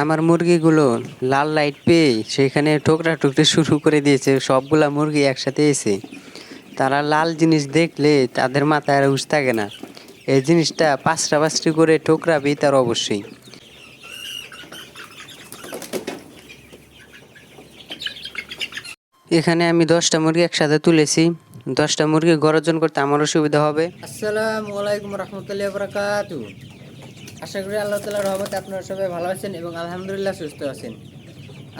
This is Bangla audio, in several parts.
আমার মুরগিগুলো লাল লাইট পেয়ে সেখানে ঠোকরা ঠুকতে শুরু করে দিয়েছে, সবগুলা মুরগি একসাথে এসে। তারা লাল জিনিস দেখলে তাদের মাথায় আর উস থাকে না। এই জিনিসটা পাঁচটা পাঁচটি করে ঠোকরাবেই তার অবশ্যই। এখানে আমি দশটা মুরগি একসাথে তুলেছি। দশটা মুরগি গরজন করতে আমারও সুবিধা হবে। আসসালামু আলাইকুম রহমতুল্লাহ আশা করি আল্লাহ তালার রহমতে আপনারা সবাই ভালো আছেন এবং আলহামদুলিল্লাহ সুস্থ আছেন।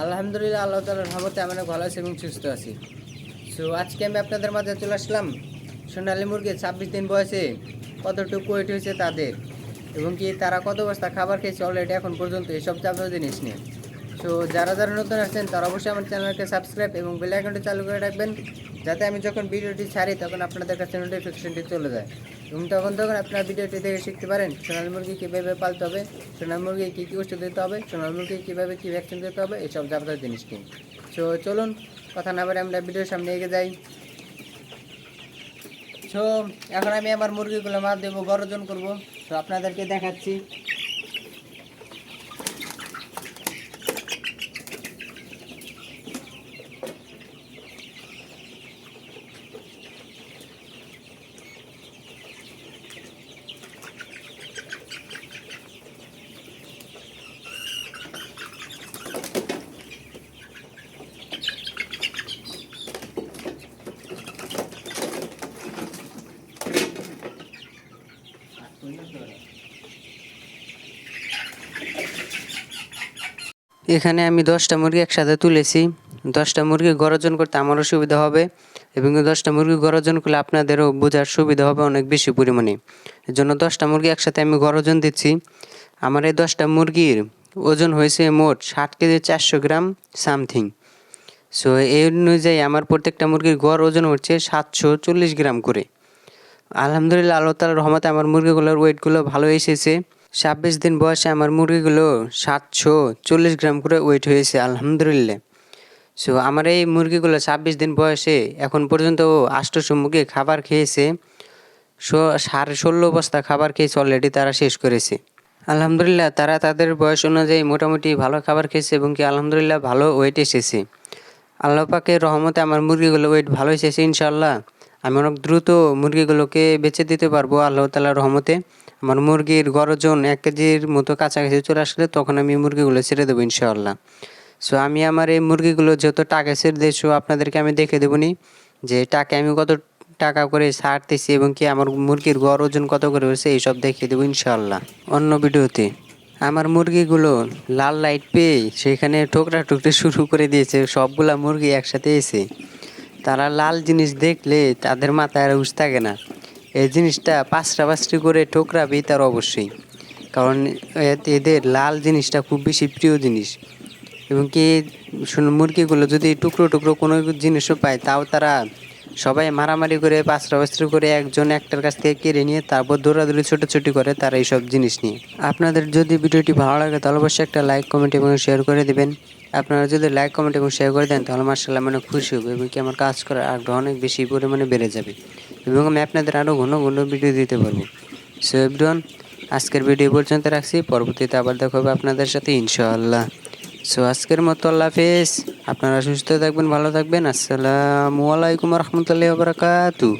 আলহামদুলিল্লাহ আল্লাহ তালার রহমতে আমরা ভালো আছি এবং সুস্থ আছি। সো আজকে আমি আপনাদের মাঝে চলে আসলাম সোনালী মুরগি ছাব্বিশ দিন বয়সে কতটুকু ওয়েট হয়েছে তাদের এবং কি তারা কত বস্তা খাবার খেয়েছে অলরেডি এখন পর্যন্ত এসব চাপ জিনিস নিয়ে। সো যারা যারা নতুন আসছেন, তারা অবশ্যই আমার চ্যানেলকে সাবস্ক্রাইব এবং বেল আইকনটি চালু করে রাখবেন, যাতে আমি যখন ভিডিওটি ছাড়ি, তখন আপনাদের কাছে নোটিফিকেশনটি চলে যায়। এবং তখন তখন আপনারা ভিডিওটি দেখে শিখতে পারেন, সোনাল মুরগি কীভাবে পালতে হবে, সোনাল মুরগি কী কী ওষুধ দিতে হবে, সোনাল মুরগি কীভাবে কী ভ্যাকসিন দিতে হবে এইসব যাবতীয় জিনিসটি সো চলুন, কথা না বলে আমরা ভিডিওর সামনে এগিয়ে যাই। সো এখন আমি আমার মুরগিগুলো মাছ দেবো গরজন করব। তো আপনাদেরকে দেখাচ্ছি। এখানে আমি দশটা মুরগি একসাথে তুলেছি। দশটা মুরগি গরজন করতে আমারও সুবিধা হবে এবং দশটা মুরগি গরজন করলে আপনাদেরও বোঝার সুবিধা হবে অনেক বেশি পরিমাণে। এর জন্য দশটা মুরগি একসাথে আমি গরজন দিচ্ছি। আমার এই দশটা মুরগির ওজন হয়েছে মোট ষাট কেজি চারশো গ্রাম সামথিং। সো এই অনুযায়ী আমার প্রত্যেকটা মুরগির গড় ওজন হচ্ছে সাতশো চল্লিশ গ্রাম করে। আলহামদুলিল্লাহ, আল্লাহ তালার রহমতে আমার মুরগিগুলোর ওয়েটগুলো ভালো এসেছে। ছাব্বিশ দিন বয়সে আমার মুরগিগুলো সাতশো চল্লিশ গ্রাম করে ওয়েট হয়েছে, আলহামদুলিল্লাহ। সো আমার এই মুরগিগুলো ছাব্বিশ দিন বয়সে এখন পর্যন্ত আষ্টশো মুরগি খাবার খেয়েছে, সো সাড়ে ষোলো বস্তা খাবার খেয়েছে অলরেডি তারা শেষ করেছে। আলহামদুলিল্লাহ, তারা তাদের বয়স অনুযায়ী মোটামুটি ভালো খাবার খেয়েছে এবং কি আলহামদুলিল্লাহ ভালো ওয়েট এসেছে। আল্লাহ পাকের রহমতে আমার মুরগিগুলো ওয়েট ভালো এসেছে ইনশাল্লাহ আমি অনেক দ্রুত মুরগিগুলোকে বেচে দিতে পারব আল্লাহ তালার রহমতে। আমার মুরগির গরজন এক কেজির মতো কাছাকাছি চলে আসলে তখন আমি মুরগিগুলো ছেড়ে দেবো ইনশাআল্লাহ। সো আমি আমার এই মুরগিগুলো যেহেতু টাকা ছেড়ে দিয়েছ আপনাদেরকে আমি দেখে দেবো নি যে টাকা আমি কত টাকা করে ছাড়তেছি এবং কি আমার মুরগির গড় ওজন কত করে হয়েছে এইসব দেখিয়ে দেবো ইনশাআল্লাহ। অন্য ভিডিওতে। আমার মুরগিগুলো লাল লাইট পেয়ে সেখানে ঠোকরা ঠুকতে শুরু করে দিয়েছে, সবগুলা মুরগি একসাথে এসে। তারা লাল জিনিস দেখলে তাদের মাথায় আর উস থাকে না। এই জিনিসটা পাঁচটা পাঁচটি করে ঠোকরাবে তার অবশ্যই। কারণ এদের লাল জিনিসটা খুব বেশি প্রিয় জিনিস। এবং কি মুরগিগুলো যদি টুকরো টুকরো কোনো জিনিসও পায়, তাও তারা সবাই মারামারি করে পাঁচটা করে একজন একটার কাছ থেকে কেড়ে নিয়ে তারপর দৌড়াদৌড়ি, ছোটাছুটি করে তারা এইসব জিনিস নিয়ে। আপনাদের যদি ভিডিওটি ভালো লাগে তাহলে অবশ্যই একটা লাইক, কমেন্ট এবং শেয়ার করে দেবেন। আপনারা যদি লাইক, কমেন্ট এবং শেয়ার করে দেন তাহলে মার্শাল্লাহ মানে খুশি হবে এবং কি আমার কাজ করার আগ্রহ অনেক বেশি পরিমাণে বেড়ে যাবে এবং আমি আপনাদের আরও ঘন ঘন ভিডিও দিতে পারব সো এভরিওয়ান আজকের ভিডিও পর্যন্ত রাখছি। পরবর্তীতে আবার দেখা হবে আপনাদের সাথে ইনশাআল্লাহ। সো আজকের মতো আল্লাহ হাফেজ। আপনারা সুস্থ থাকবেন ভালো থাকবেন। আসসালামু আলাইকুম রহমতুল্লাহ বারকাতু